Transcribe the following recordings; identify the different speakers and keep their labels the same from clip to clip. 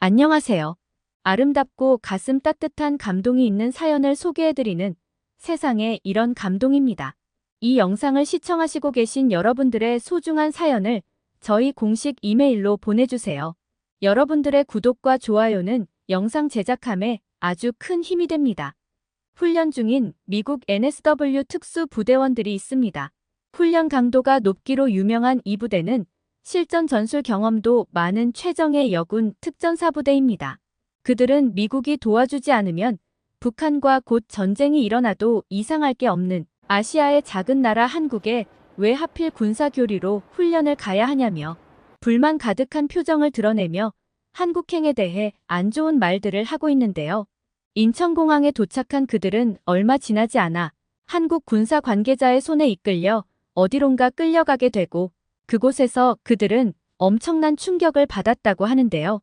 Speaker 1: 안녕하세요. 아름답고 가슴 따뜻한 감동이 있는 사연을 소개해드리는 세상에 이런 감동입니다. 이 영상을 시청하시고 계신 여러분들의 소중한 사연을 저희 공식 이메일로 보내주세요. 여러분들의 구독과 좋아요는 영상 제작함에 아주 큰 힘이 됩니다. 훈련 중인 미국 NSW 특수 부대원들이 있습니다. 훈련 강도가 높기로 유명한 이 부대는 실전 전술 경험도 많은 최정예 여군 특전사부대입니다. 그들은 미국이 도와주지 않으면 북한과 곧 전쟁이 일어나도 이상할 게 없는 아시아의 작은 나라 한국에 왜 하필 군사교리로 훈련을 가야 하냐며 불만 가득한 표정을 드러내며 한국행에 대해 안 좋은 말들을 하고 있는데요. 인천공항에 도착한 그들은 얼마 지나지 않아 한국 군사 관계자의 손에 이끌려 어디론가 끌려가게 되고 그곳에서 그들은 엄청난 충격을 받았다고 하는데요.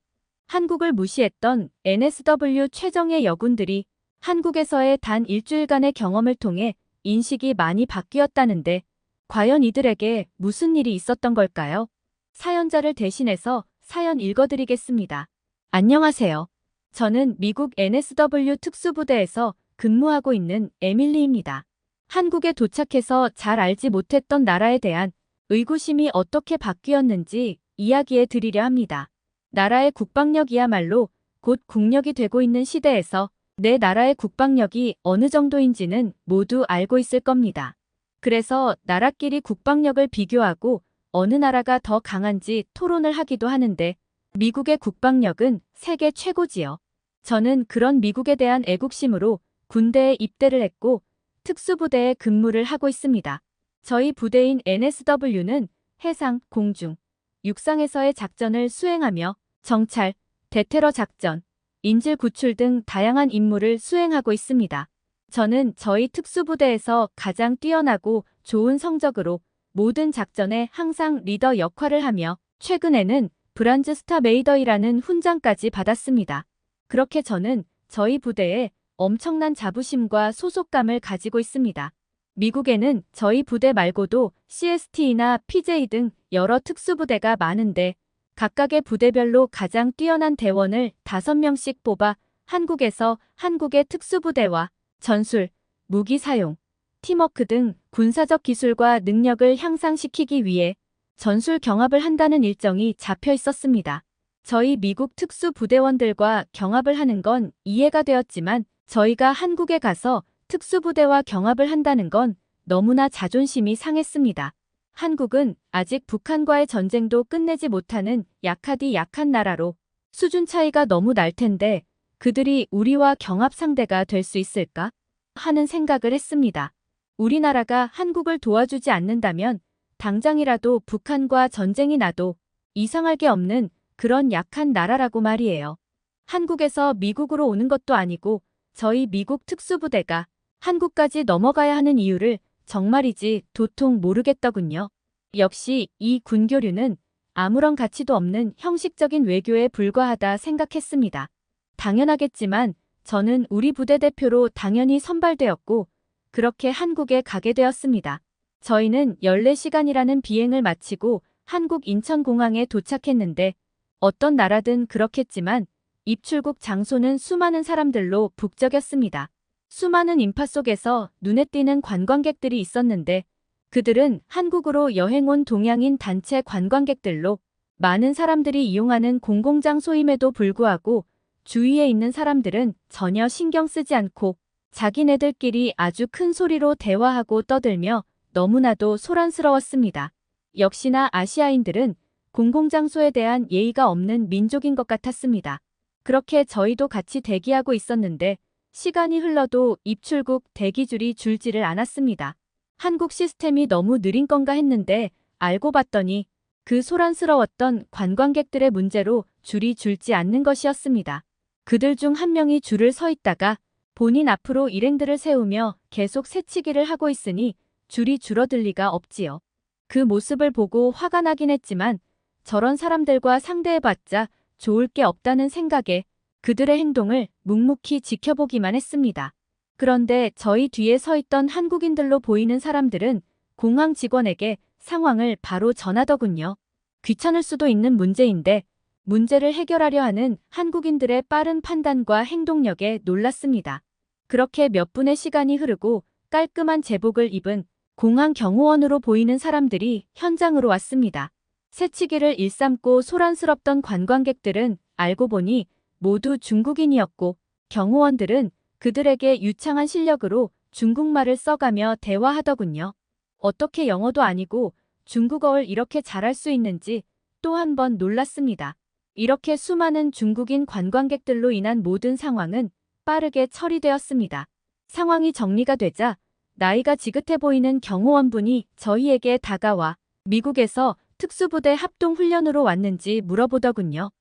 Speaker 1: 한국을 무시했던 NSW 최정예 여군들이 한국에서의 단 일주일간의 경험을 통해 인식이 많이 바뀌었다는데 과연 이들에게 무슨 일이 있었던 걸까요? 사연자를 대신해서 사연 읽어드리겠습니다. 안녕하세요. 저는 미국 NSW 특수부대에서 근무하고 있는 에밀리입니다. 한국에 도착해서 잘 알지 못했던 나라에 대한 의구심이 어떻게 바뀌었는지 이야기해 드리려 합니다. 나라의 국방력이야말로 곧 국력이 되고 있는 시대에서 내 나라의 국방력이 어느 정도인지는 모두 알고 있을 겁니다. 그래서 나라끼리 국방력을 비교하고 어느 나라가 더 강한지 토론을 하기도 하는데 미국의 국방력은 세계 최고지요. 저는 그런 미국에 대한 애국심으로 군대에 입대를 했고 특수부대에 근무를 하고 있습니다. 저희 부대인 NSW는 해상, 공중, 육상에서의 작전을 수행하며 정찰, 대테러 작전, 인질 구출 등 다양한 임무를 수행하고 있습니다. 저는 저희 특수부대에서 가장 뛰어나고 좋은 성적으로 모든 작전에 항상 리더 역할을 하며 최근에는 브란즈 스타 메이더이라는 훈장까지 받았습니다. 그렇게 저는 저희 부대에 엄청난 자부심과 소속감을 가지고 있습니다. 미국에는 저희 부대 말고도 CST나 PJ 등 여러 특수부대가 많은데 각각의 부대별로 가장 뛰어난 대원을 5명씩 뽑아 한국에서 한국의 특수부대와 전술, 무기 사용, 팀워크 등 군사적 기술과 능력을 향상시키기 위해 전술 경합을 한다는 일정이 잡혀 있었습니다. 저희 미국 특수부대원들과 경합을 하는 건 이해가 되었지만 저희가 한국에 가서 특수부대와 경합을 한다는 건 너무나 자존심이 상했습니다. 한국은 아직 북한과의 전쟁도 끝내지 못하는 약하디 약한 나라로 수준 차이가 너무 날 텐데 그들이 우리와 경합 상대가 될 수 있을까? 하는 생각을 했습니다. 우리나라가 한국을 도와주지 않는다면 당장이라도 북한과 전쟁이 나도 이상할 게 없는 그런 약한 나라라고 말이에요. 한국에서 미국으로 오는 것도 아니고 저희 미국 특수부대가 한국까지 넘어가야 하는 이유를 정말이지 도통 모르겠더군요. 역시 이 군교류는 아무런 가치도 없는 형식적인 외교에 불과하다 생각했습니다. 당연하겠지만 저는 우리 부대 대표로 당연히 선발되었고 그렇게 한국에 가게 되었습니다. 저희는 14시간이라는 비행을 마치고 한국 인천공항에 도착했는데 어떤 나라든 그렇겠지만 입출국 장소는 수많은 사람들로 북적였습니다. 수많은 인파 속에서 눈에 띄는 관광객들이 있었는데 그들은 한국으로 여행 온 동양인 단체 관광객들로 많은 사람들이 이용하는 공공장소임에도 불구하고 주위에 있는 사람들은 전혀 신경 쓰지 않고 자기네들끼리 아주 큰 소리로 대화하고 떠들며 너무나도 소란스러웠습니다. 역시나 아시아인들은 공공장소에 대한 예의가 없는 민족인 것 같았습니다. 그렇게 저희도 같이 대기하고 있었는데 시간이 흘러도 입출국 대기줄이 줄지를 않았습니다. 한국 시스템이 너무 느린 건가 했는데 알고 봤더니 그 소란스러웠던 관광객들의 문제로 줄이 줄지 않는 것이었습니다. 그들 중 한 명이 줄을 서 있다가 본인 앞으로 일행들을 세우며 계속 새치기를 하고 있으니 줄이 줄어들 리가 없지요. 그 모습을 보고 화가 나긴 했지만 저런 사람들과 상대해봤자 좋을 게 없다는 생각에 그들의 행동을 묵묵히 지켜보기만 했습니다. 그런데 저희 뒤에 서 있던 한국인들로 보이는 사람들은 공항 직원에게 상황을 바로 전하더군요. 귀찮을 수도 있는 문제인데 문제를 해결하려 하는 한국인들의 빠른 판단과 행동력에 놀랐습니다. 그렇게 몇 분의 시간이 흐르고 깔끔한 제복을 입은 공항 경호원으로 보이는 사람들이 현장으로 왔습니다. 새치기를 일삼고 소란스럽던 관광객들은 알고 보니 모두 중국인이었고 경호원들은 그들에게 유창한 실력으로 중국말을 써가며 대화하더군요. 어떻게 영어도 아니고 중국어를 이렇게 잘할 수 있는지 또 한 번 놀랐습니다. 이렇게 수많은 중국인 관광객들로 인한 모든 상황은 빠르게 처리되었습니다. 상황이 정리가 되자 나이가 지긋해 보이는 경호원분이 저희에게 다가와 미국에서 특수부대 합동훈련으로 왔는지 물어보더군요.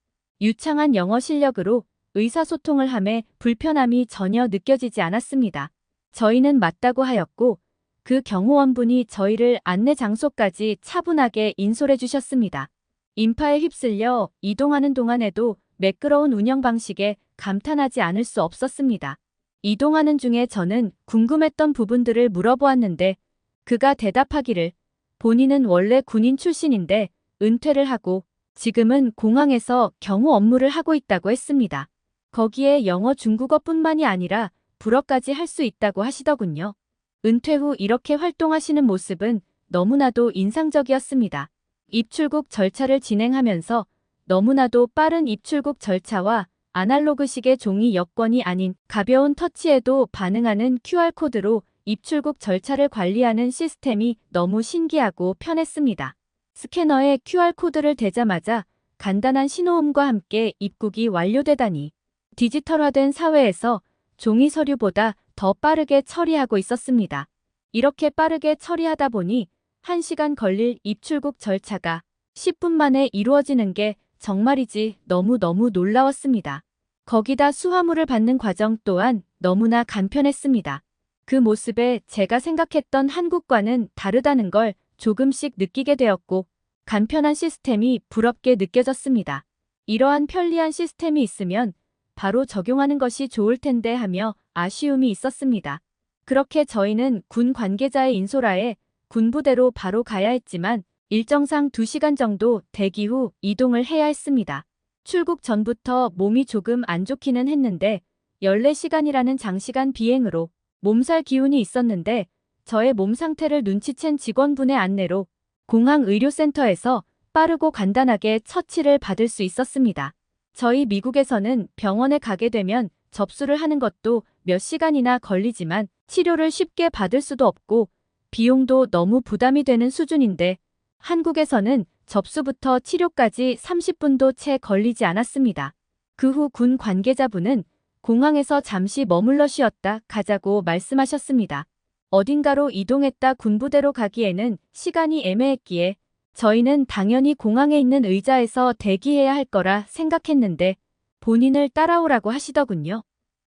Speaker 1: 유창한 영어 실력으로 의사소통을 함에 불편함이 전혀 느껴지지 않았습니다. 저희는 맞다고 하였고 그 경호원분이 저희를 안내 장소까지 차분하게 인솔해 주셨습니다. 인파에 휩쓸려 이동하는 동안에도 매끄러운 운영 방식에 감탄하지 않을 수 없었습니다. 이동하는 중에 저는 궁금했던 부분들을 물어보았는데 그가 대답하기를 본인은 원래 군인 출신인데 은퇴를 하고 지금은 공항에서 경호 업무를 하고 있다고 했습니다. 거기에 영어 중국어뿐만이 아니라 불어까지 할 수 있다고 하시더군요. 은퇴 후 이렇게 활동하시는 모습은 너무나도 인상적이었습니다. 입출국 절차를 진행하면서 너무나도 빠른 입출국 절차와 아날로그식의 종이 여권이 아닌 가벼운 터치에도 반응하는 QR코드로 입출국 절차를 관리하는 시스템이 너무 신기하고 편했습니다. 스캐너에 QR코드를 대자마자 간단한 신호음과 함께 입국이 완료되다니 디지털화된 사회에서 종이 서류보다 더 빠르게 처리하고 있었습니다. 이렇게 빠르게 처리하다 보니 1시간 걸릴 입출국 절차가 10분 만에 이루어지는 게 정말이지 너무너무 놀라웠습니다. 거기다 수화물을 받는 과정 또한 너무나 간편했습니다. 그 모습에 제가 생각했던 한국과는 다르다는 걸 조금씩 느끼게 되었고 간편한 시스템이 부럽게 느껴졌습니다. 이러한 편리한 시스템이 있으면 바로 적용하는 것이 좋을 텐데 하며 아쉬움이 있었습니다. 그렇게 저희는 군 관계자의 인솔하에 군부대로 바로 가야 했지만 일정상 2시간 정도 대기 후 이동을 해야 했습니다. 출국 전부터 몸이 조금 안 좋기는 했는데 14시간이라는 장시간 비행으로 몸살 기운이 있었는데 저의 몸 상태를 눈치챈 직원분의 안내로 공항 의료센터에서 빠르고 간단하게 처치를 받을 수 있었습니다. 저희 미국에서는 병원에 가게 되면 접수를 하는 것도 몇 시간이나 걸리지만 치료를 쉽게 받을 수도 없고 비용도 너무 부담이 되는 수준인데 한국에서는 접수부터 치료까지 30분도 채 걸리지 않았습니다. 그 후 군 관계자분은 공항에서 잠시 머물러 쉬었다 가자고 말씀하셨습니다. 어딘가로 이동했다 군부대로 가기에는 시간이 애매했기에 저희는 당연히 공항에 있는 의자에서 대기해야 할 거라 생각했는데 본인을 따라오라고 하시더군요.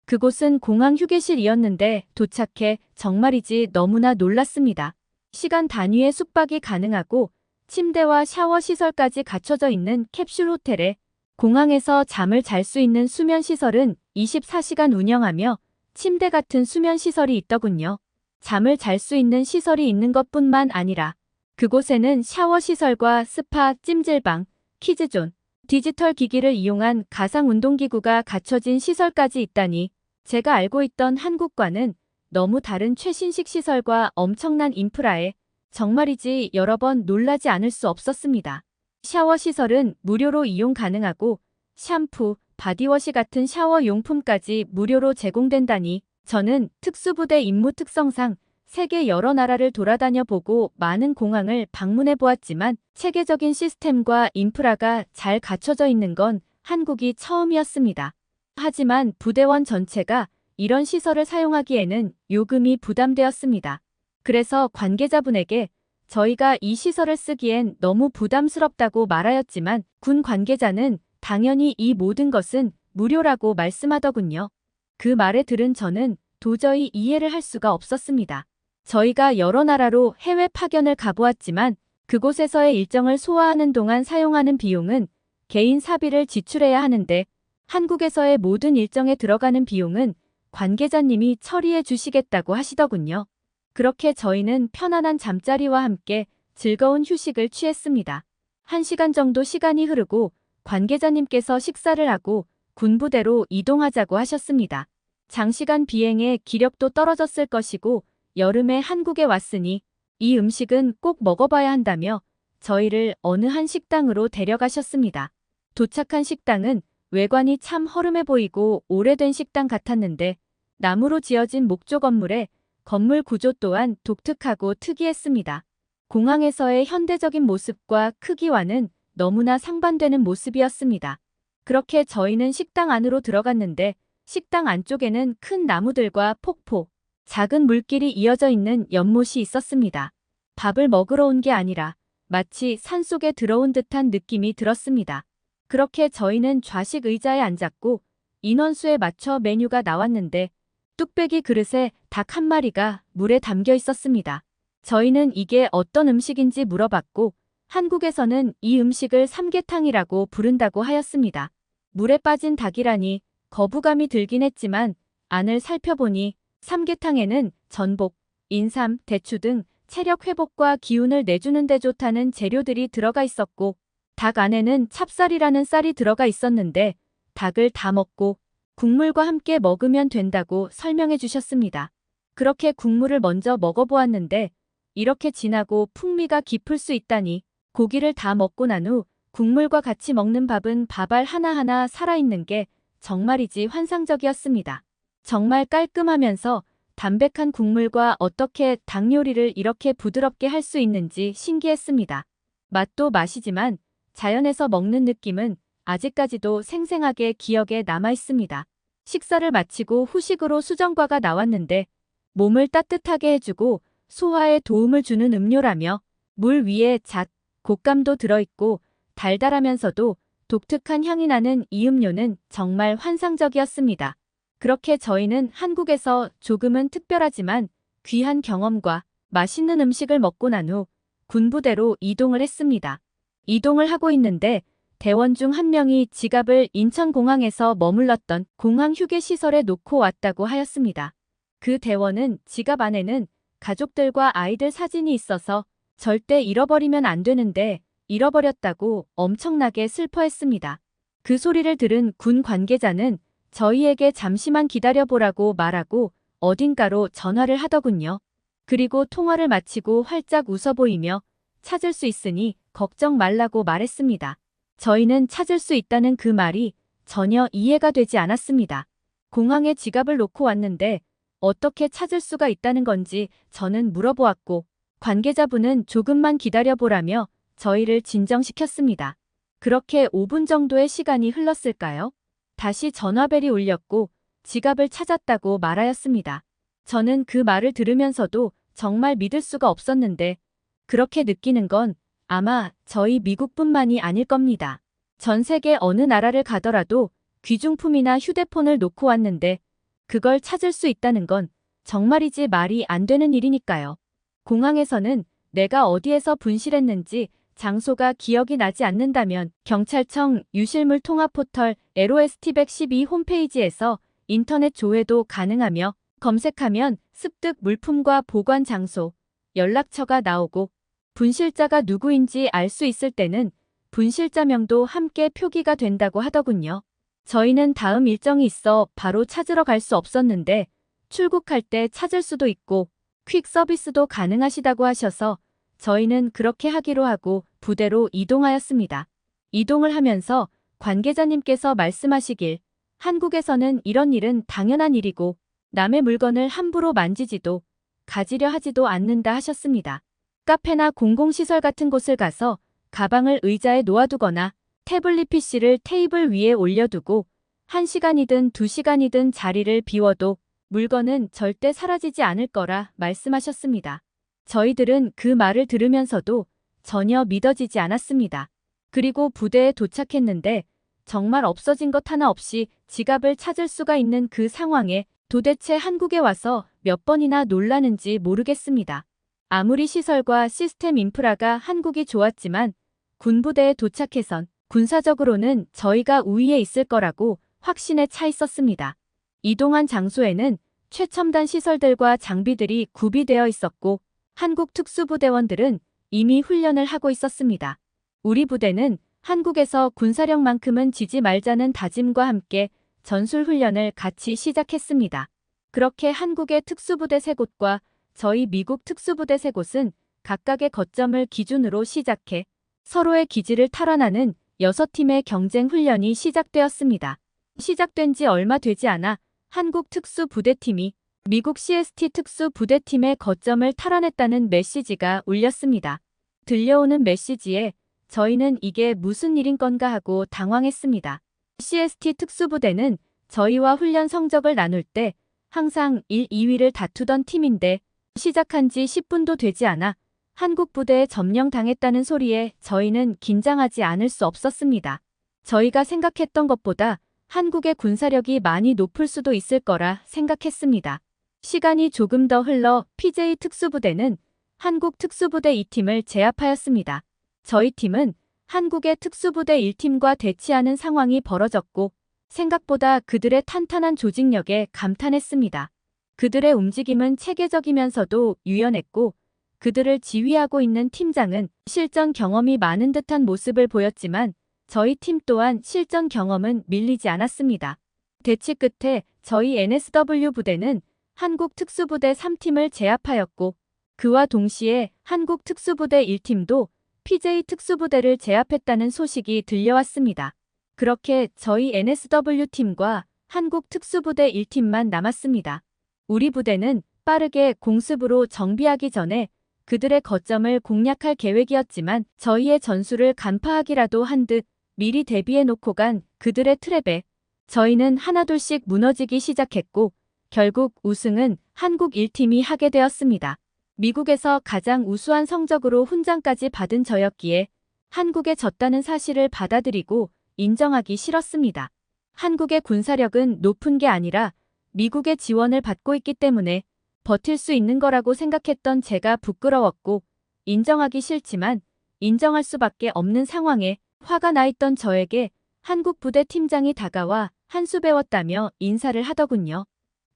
Speaker 1: 그곳은 공항 휴게실이었는데 도착해 정말이지 너무나 놀랐습니다. 시간 단위의 숙박이 가능하고 침대와 샤워 시설까지 갖춰져 있는 캡슐 호텔에 공항에서 잠을 잘 수 있는 수면 시설은 24시간 운영하며 침대 같은 수면 시설이 있더군요. 잠을 잘 수 있는 시설이 있는 것뿐만 아니라 그곳에는 샤워 시설과 스파, 찜질방, 키즈존, 디지털 기기를 이용한 가상 운동기구가 갖춰진 시설까지 있다니 제가 알고 있던 한국과는 너무 다른 최신식 시설과 엄청난 인프라에 정말이지 여러 번 놀라지 않을 수 없었습니다. 샤워 시설은 무료로 이용 가능하고 샴푸, 바디워시 같은 샤워 용품까지 무료로 제공된다니 저는 특수부대 임무 특성상 세계 여러 나라를 돌아다녀 보고 많은 공항을 방문해 보았지만 체계적인 시스템과 인프라가 잘 갖춰져 있는 건 한국이 처음이었습니다. 하지만 부대원 전체가 이런 시설을 사용하기에는 요금이 부담되었습니다. 그래서 관계자분에게 저희가 이 시설을 쓰기엔 너무 부담스럽다고 말하였지만 군 관계자는 당연히 이 모든 것은 무료라고 말씀하더군요. 그 말에 들은 저는 도저히 이해를 할 수가 없었습니다. 저희가 여러 나라로 해외 파견을 가보았지만 그곳에서의 일정을 소화하는 동안 사용하는 비용은 개인 사비를 지출해야 하는데 한국에서의 모든 일정에 들어가는 비용은 관계자님이 처리해 주시겠다고 하시더군요. 그렇게 저희는 편안한 잠자리와 함께 즐거운 휴식을 취했습니다. 한 시간 정도 시간이 흐르고 관계자님께서 식사를 하고 군부대로 이동하자고 하셨습니다. 장시간 비행에 기력도 떨어졌을 것이고 여름에 한국에 왔으니 이 음식은 꼭 먹어봐야 한다며 저희를 어느 한 식당으로 데려가셨습니다. 도착한 식당은 외관이 참 허름해 보이고 오래된 식당 같았는데 나무로 지어진 목조 건물에 건물 구조 또한 독특하고 특이했습니다. 공항에서의 현대적인 모습과 크기와는 너무나 상반되는 모습이었습니다. 그렇게 저희는 식당 안으로 들어갔는데 식당 안쪽에는 큰 나무들과 폭포, 작은 물길이 이어져 있는 연못이 있었습니다. 밥을 먹으러 온 게 아니라 마치 산속에 들어온 듯한 느낌이 들었습니다. 그렇게 저희는 좌식 의자에 앉았고 인원수에 맞춰 메뉴가 나왔는데 뚝배기 그릇에 닭 한 마리가 물에 담겨 있었습니다. 저희는 이게 어떤 음식인지 물어봤고 한국에서는 이 음식을 삼계탕이라고 부른다고 하였습니다. 물에 빠진 닭이라니 거부감이 들긴 했지만 안을 살펴보니 삼계탕에는 전복, 인삼, 대추 등 체력 회복과 기운을 내주는 데 좋다는 재료들이 들어가 있었고 닭 안에는 찹쌀이라는 쌀이 들어가 있었는데 닭을 다 먹고 국물과 함께 먹으면 된다고 설명해 주셨습니다. 그렇게 국물을 먼저 먹어보았는데 이렇게 진하고 풍미가 깊을 수 있다니 고기를 다 먹고 난 후 국물과 같이 먹는 밥은 밥알 하나하나 살아있는 게 정말이지 환상적이었습니다. 정말 깔끔하면서 담백한 국물과 어떻게 닭 요리를 이렇게 부드럽게 할 수 있는지 신기했습니다. 맛도 맛이지만 자연에서 먹는 느낌은 아직까지도 생생하게 기억에 남아 있습니다. 식사를 마치고 후식으로 수정과가 나왔는데 몸을 따뜻하게 해주고 소화에 도움을 주는 음료라며 물 위에 잣, 곶감도 들어있고 달달하면서도 독특한 향이 나는 이 음료는 정말 환상적이었습니다. 그렇게 저희는 한국에서 조금은 특별하지만 귀한 경험과 맛있는 음식을 먹고 난 후 군부대로 이동을 했습니다. 이동을 하고 있는데 대원 중 한 명이 지갑을 인천공항에서 머물렀던 공항 휴게시설에 놓고 왔다고 하였습니다. 그 대원은 지갑 안에는 가족들과 아이들 사진이 있어서 절대 잃어버리면 안 되는데 잃어버렸다고 엄청나게 슬퍼했습니다. 그 소리를 들은 군 관계자는 저희에게 잠시만 기다려보라고 말하고 어딘가로 전화를 하더군요. 그리고 통화를 마치고 활짝 웃어 보이며 찾을 수 있으니 걱정 말라고 말했습니다. 저희는 찾을 수 있다는 그 말이 전혀 이해가 되지 않았습니다. 공항에 지갑을 놓고 왔는데 어떻게 찾을 수가 있다는 건지 저는 물어보았고 관계자분은 조금만 기다려보라며 저희를 진정시켰습니다. 그렇게 5분 정도의 시간이 흘렀을까요? 다시 전화벨이 울렸고 지갑을 찾았다고 말하였습니다. 저는 그 말을 들으면서도 정말 믿을 수가 없었는데 그렇게 느끼는 건 아마 저희 미국뿐만이 아닐 겁니다. 전 세계 어느 나라를 가더라도 귀중품이나 휴대폰을 놓고 왔는데 그걸 찾을 수 있다는 건 정말이지 말이 안 되는 일이니까요. 공항에서는 내가 어디에서 분실했는지 장소가 기억이 나지 않는다면 경찰청 유실물 통합 포털 LOST112 홈페이지에서 인터넷 조회도 가능하며 검색하면 습득 물품과 보관 장소, 연락처가 나오고 분실자가 누구인지 알 수 있을 때는 분실자명도 함께 표기가 된다고 하더군요. 저희는 다음 일정이 있어 바로 찾으러 갈 수 없었는데 출국할 때 찾을 수도 있고 퀵 서비스도 가능하시다고 하셔서 저희는 그렇게 하기로 하고 부대로 이동하였습니다. 이동을 하면서 관계자님께서 말씀하시길 한국에서는 이런 일은 당연한 일이고 남의 물건을 함부로 만지지도 가지려 하지도 않는다 하셨습니다. 카페나 공공시설 같은 곳을 가서 가방을 의자에 놓아두거나 태블릿 PC를 테이블 위에 올려두고 1시간이든 2시간이든 자리를 비워도 물건은 절대 사라지지 않을 거라 말씀하셨습니다. 저희들은 그 말을 들으면서도 전혀 믿어지지 않았습니다. 그리고 부대에 도착했는데 정말 없어진 것 하나 없이 지갑을 찾을 수가 있는 그 상황에 도대체 한국에 와서 몇 번이나 놀라는지 모르겠습니다. 아무리 시설과 시스템 인프라가 한국이 좋았지만 군부대에 도착해선 군사적으로는 저희가 우위에 있을 거라고 확신에 차 있었습니다. 이동한 장소에는 최첨단 시설들과 장비들이 구비되어 있었고 한국 특수부대원들은 이미 훈련을 하고 있었습니다. 우리 부대는 한국에서 군사력만큼은 지지 말자는 다짐과 함께 전술 훈련을 같이 시작했습니다. 그렇게 한국의 특수부대 세 곳과 저희 미국 특수부대 세 곳은 각각의 거점을 기준으로 시작해 서로의 기지를 탈환하는 6팀의 경쟁 훈련이 시작되었습니다. 시작된 지 얼마 되지 않아 한국 특수부대팀이 미국 CST 특수 부대팀의 거점을 탈환했다는 메시지가 울렸습니다. 들려오는 메시지에 저희는 이게 무슨 일인 건가 하고 당황했습니다. CST 특수부대는 저희와 훈련 성적을 나눌 때 항상 1, 2위를 다투던 팀인데 시작한 지 10분도 되지 않아 한국 부대에 점령당했다는 소리에 저희는 긴장하지 않을 수 없었습니다. 저희가 생각했던 것보다 한국의 군사력이 많이 높을 수도 있을 거라 생각했습니다. 시간이 조금 더 흘러 PJ 특수부대는 한국 특수부대 2팀을 제압하였습니다. 저희 팀은 한국의 특수부대 1팀과 대치하는 상황이 벌어졌고 생각보다 그들의 탄탄한 조직력에 감탄했습니다. 그들의 움직임은 체계적이면서도 유연했고 그들을 지휘하고 있는 팀장은 실전 경험이 많은 듯한 모습을 보였지만 저희 팀 또한 실전 경험은 밀리지 않았습니다. 대치 끝에 저희 NSW 부대는 한국 특수부대 3팀을 제압하였고 그와 동시에 한국 특수부대 1팀도 PJ 특수부대를 제압했다는 소식이 들려왔습니다. 그렇게 저희 NSW팀과 한국 특수부대 1팀만 남았습니다. 우리 부대는 빠르게 공습으로 정비하기 전에 그들의 거점을 공략할 계획이었지만 저희의 전술을 간파하기라도 한 듯 미리 대비해 놓고 간 그들의 트랩에 저희는 하나둘씩 무너지기 시작했고 결국 우승은 한국 1팀이 하게 되었습니다. 미국에서 가장 우수한 성적으로 훈장까지 받은 저였기에 한국에 졌다는 사실을 받아들이고 인정하기 싫었습니다. 한국의 군사력은 높은 게 아니라 미국의 지원을 받고 있기 때문에 버틸 수 있는 거라고 생각했던 제가 부끄러웠고 인정하기 싫지만 인정할 수밖에 없는 상황에 화가 나 있던 저에게 한국 부대 팀장이 다가와 한수 배웠다며 인사를 하더군요.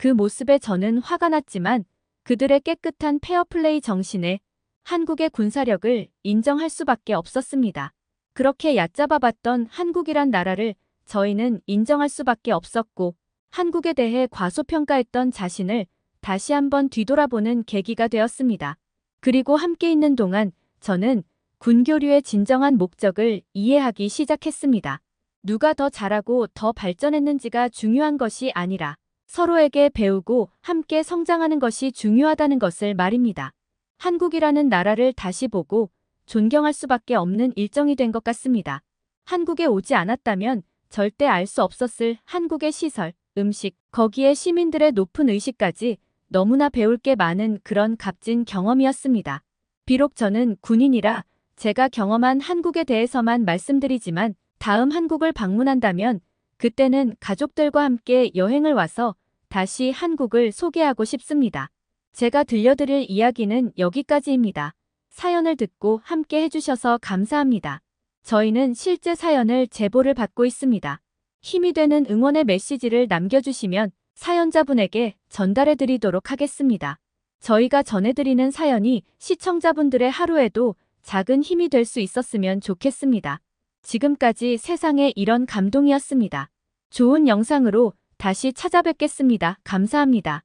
Speaker 1: 그 모습에 저는 화가 났지만 그들의 깨끗한 페어플레이 정신에 한국의 군사력을 인정할 수밖에 없었습니다. 그렇게 얕잡아봤던 한국이란 나라를 저희는 인정할 수밖에 없었고 한국에 대해 과소평가했던 자신을 다시 한번 뒤돌아보는 계기가 되었습니다. 그리고 함께 있는 동안 저는 군교류의 진정한 목적을 이해하기 시작했습니다. 누가 더 잘하고 더 발전했는지가 중요한 것이 아니라 서로에게 배우고 함께 성장하는 것이 중요하다는 것을 말입니다. 한국이라는 나라를 다시 보고 존경할 수밖에 없는 일정이 된 것 같습니다. 한국에 오지 않았다면 절대 알 수 없었을 한국의 시설, 음식, 거기에 시민들의 높은 의식까지 너무나 배울 게 많은 그런 값진 경험이었습니다. 비록 저는 군인이라 제가 경험한 한국에 대해서만 말씀드리지만 다음 한국을 방문한다면 그때는 가족들과 함께 여행을 와서 다시 한국을 소개하고 싶습니다. 제가 들려드릴 이야기는 여기까지입니다. 사연을 듣고 함께 해주셔서 감사합니다. 저희는 실제 사연을 제보를 받고 있습니다. 힘이 되는 응원의 메시지를 남겨주시면 사연자분에게 전달해 드리도록 하겠습니다. 저희가 전해드리는 사연이 시청자분들의 하루에도 작은 힘이 될 수 있었으면 좋겠습니다. 지금까지 세상에 이런 감동이었습니다. 좋은 영상으로 다시 찾아뵙겠습니다. 감사합니다.